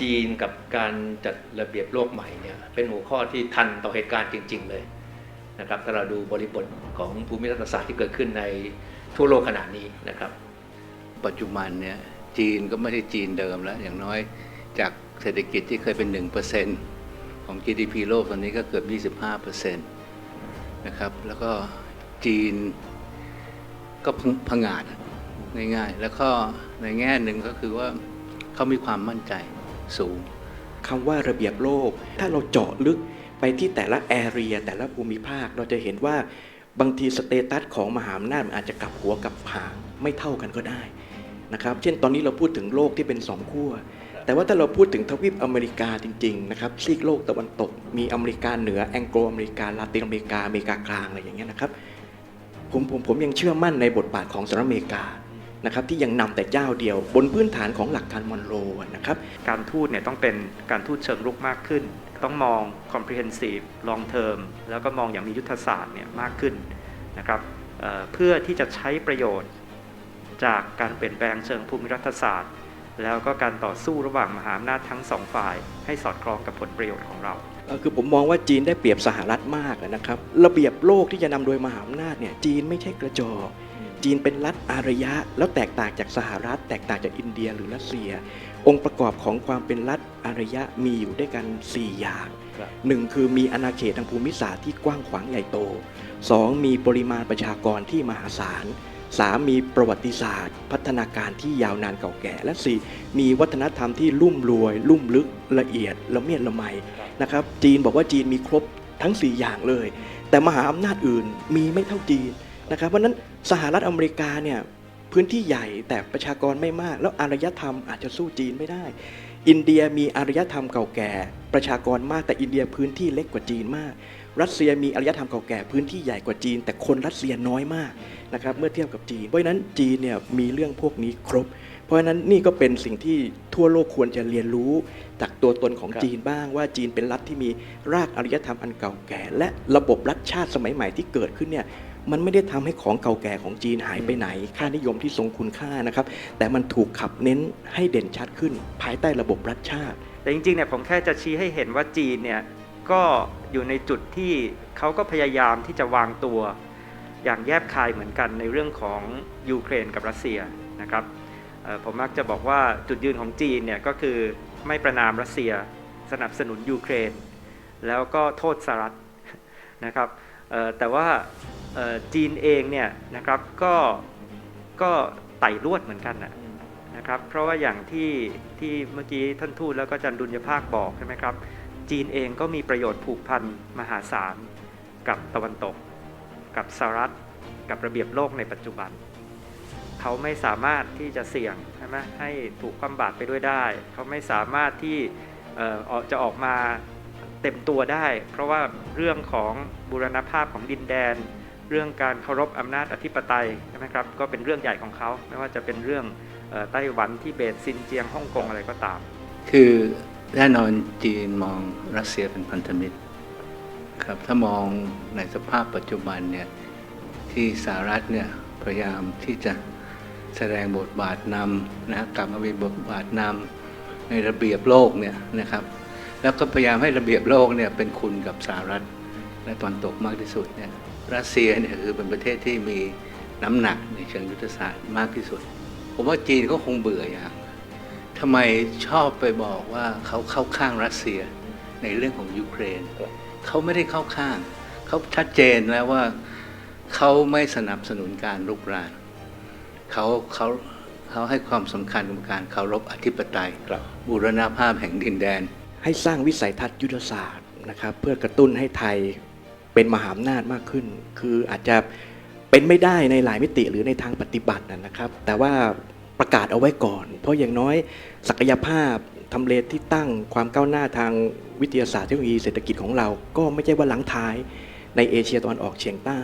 จีนกับการจัดระเบียบโลกใหม่เนี่ยเป็นหัวข้อที่ทันต่อเหตุการณ์จริง ๆ เลยนะครับถ้าเราดูบริบทของภูมิรัฐศาสตร์ที่เกิดขึ้นในทั่วโลกขณะนี้นะครับ ปัจจุบันเนี่ยจีนก็ไม่ใช่จีนเดิมแล้ว อย่างน้อยจากเศรษฐกิจที่เคยเป็น 1%ของ GDP โลกตอนนี้ก็เกือบ 25%นะครับแล้วก็จีนก็พงผงาดง่ายๆ แล้วก็ในแง่หนึ่งก็คือว่าเขามีความมั่นใจ สูงคำว่าระเบียบโลก ถ้าเราเจาะลึกไปที่แต่ละแอเรียแต่ละภูมิภาคเราจะเห็นว่าบางทีสเตตัสของมหาอำนาจมันอาจจะกลับหัวกลับหางไม่เท่ากันก็ได้นะครับ เช่นตอนนี้เราพูดถึงโลกที่เป็นสองขั้วแต่ว่าถ้าเราพูดถึงทวีปอเมริกาจริงๆนะครับซีกโลกตะวันตก มีอเมริกาเหนือแองโกลอเมริกาลาตินอเมริกาอเมริกากลางอะไรอย่างเงี้ยนะครับผมผมผมยังเชื่อมั่นในบทบาทของสหรัฐอเมริกา นะครับที่ยังนำแต่เจ้าเดียว บนพื้นฐานของหลักการมอนโรนะครับการทูตเนี่ยต้องเป็นการทูตเชิงรุกมากขึ้น ต้องมอง comprehensive long term แล้วก็มองอย่างมียุทธศาสตร์เนี่ยมากขึ้นนะครับเอ่อเพื่อที่จะใช้ประโยชน์จากการเปลี่ยนแปลงเชิงภูมิรัฐศาสตร์ แล้วก็การต่อสู้ระหว่างมหาอำนาจทั้งสองฝ่าย ให้สอดคล้องกับผลประโยชน์ของเราเอ่อคือผมมองว่าจีนได้เปรียบสหรัฐมากนะครับ ระเบียบโลกที่จะนำโดยมหาอำนาจเนี่ยจีนไม่ใช่กระจอก จีนเป็นรัฐอารยะ แล้วแตกต่างจากสหรัฐ แตกต่างจากอินเดียหรือรัสเซีย องค์ประกอบของความเป็นรัฐอารยะมีอยู่ด้วยกัน 4 อย่างครับหนึ่งคือมีอาณาเขตทางภูมิศาสตร์ที่กว้างขวางใหญ่โต 2. มีปริมาณประชากรที่มหาศาล 3. มีประวัติศาสตร์ พัฒนาการที่ยาวนานเก่าแก่ และ 4. มีวัฒนธรรมที่ลุ่มรวย ลุ่มลึกละเอียดละเมียดละไมนะครับจีนบอกว่าจีนมีครบทั้ง 4 อย่างเลย แต่มหาอำนาจอื่นมีไม่เท่าจีน นะครับเพราะนั้นสหรัฐอเมริกาเนี่ยพื้นที่ใหญ่แต่ประชากรไม่มาก แล้วอารยธรรมอาจจะสู้จีนไม่ได้ อินเดียมีอารยธรรมเก่าแก่ ประชากรมากแต่อินเดียพื้นที่เล็กกว่าจีนมาก รัสเซียมีอารยธรรมเก่าแก่พื้นที่ใหญ่กว่าจีน แต่คนรัสเซียน้อยมากนะครับเมื่อเทียบกับจีน เพราะฉะนั้นจีนเนี่ยมีเรื่องพวกนี้ครบ เพราะฉะนั้นนี่ก็เป็นสิ่งที่ทั่วโลกควรจะเรียนรู้จากตัวตนของจีนบ้างว่าจีนเป็นรัฐที่มีรากอารยธรรมอันเก่าแก่ และระบบรัฐชาติสมัยใหม่ที่เกิดขึ้นเนี่ย มันไม่ได้ทำให้ของเก่าแก่ของจีนหายไปไหน ค่านิยมที่ทรงคุณค่านะครับ แต่มันถูกขับเน้นให้เด่นชัดขึ้น ภายใต้ระบบรัฐชาติ แต่จริงๆเนี่ยผมแค่จะชี้ให้เห็นว่าจีนเนี่ยก็อยู่ในจุดที่เขาก็พยายามที่จะวางตัว อย่างแยบคายเหมือนกันในเรื่องของยูเครนกับรัสเซียนะครับผมมักจะบอกว่าจุดยืนของจีนเนี่ยก็คือไม่ประนามรัสเซีย สนับสนุนยูเครน แล้วก็โทษสหรัฐนะครับแต่ว่า จีนเองเนี่ยนะครับก็ก็ไต่ลวดเหมือนกันนะนะครับ เพราะว่าอย่างที่ที่เมื่อกี้ท่านทูตแล้วก็อาจันดุลยภาคบอกใช่ไหมครับ จีนเองก็มีประโยชน์ผูกพันมหาศาลกับตะวันตก กับสหรัฐ กับระเบียบโลกในปัจจุบัน เขาไม่สามารถที่จะเสี่ยงใช่ไหมให้ถูกความบาดไปด้วยได้ เขาไม่สามารถที่เอ่อออกจะออกมาเต็มตัวได้ เพราะว่าเรื่องของบูรณภาพของดินแดน เรื่องการเคารพอำนาจอธิปไตยใช่ไหมครับก็เป็นเรื่องใหญ่ของเขาไม่ว่าจะเป็นเรื่องไต้หวันที่เบตซินเจียงฮ่องกงอะไรก็ตาม คือแน่นอนจีนมองรัสเซียเป็นพันธมิตรครับถ้ามองในสภาพปัจจุบันเนี่ยที่สหรัฐเนี่ยพยายามที่จะแสดงบทบาทนำนะกลับมามีบทบาทนำในระเบียบโลกเนี่ยนะครับ แล้วก็พยายามให้ระเบียบโลกเนี่ยเป็นคุณกับสหรัฐ และตะวันตกมากที่สุดเนี่ยรัสเซียเนี่ยคือเป็นประเทศที่มีน้ำหนักในเชิงยุทธศาสตร์มากที่สุด ผมว่าจีนก็คงเบื่ออย่างทำไมชอบไปบอกว่าเขาเข้าข้างรัสเซียในเรื่องของยูเครนเขาไม่ได้เข้าข้าง เขาชัดเจนแล้วว่าเขาไม่สนับสนุนการลุกรานเขาเขาเขาให้ความสำคัญกับการเคารพอธิปไตยครับบูรณภาพแห่งดินแดน ให้สร้างวิสัยทัศน์ยุทธศาสตร์นะครับเพื่อกระตุ้นให้ไทย เป็นมหาอำนาจมากขึ้น คืออาจจะเป็นไม่ได้ในหลายมิติหรือในทางปฏิบัตินะนะครับ แต่ว่าประกาศเอาไว้ก่อน เพราะอย่างน้อยศักยภาพทำเลที่ตั้งความก้าวหน้าทางวิทยาศาสตร์เทคโนโลยีเศรษฐกิจของเรา ก็ไม่ใช่ว่าหลังท้ายในเอเชียตะวันออกเฉียงใต้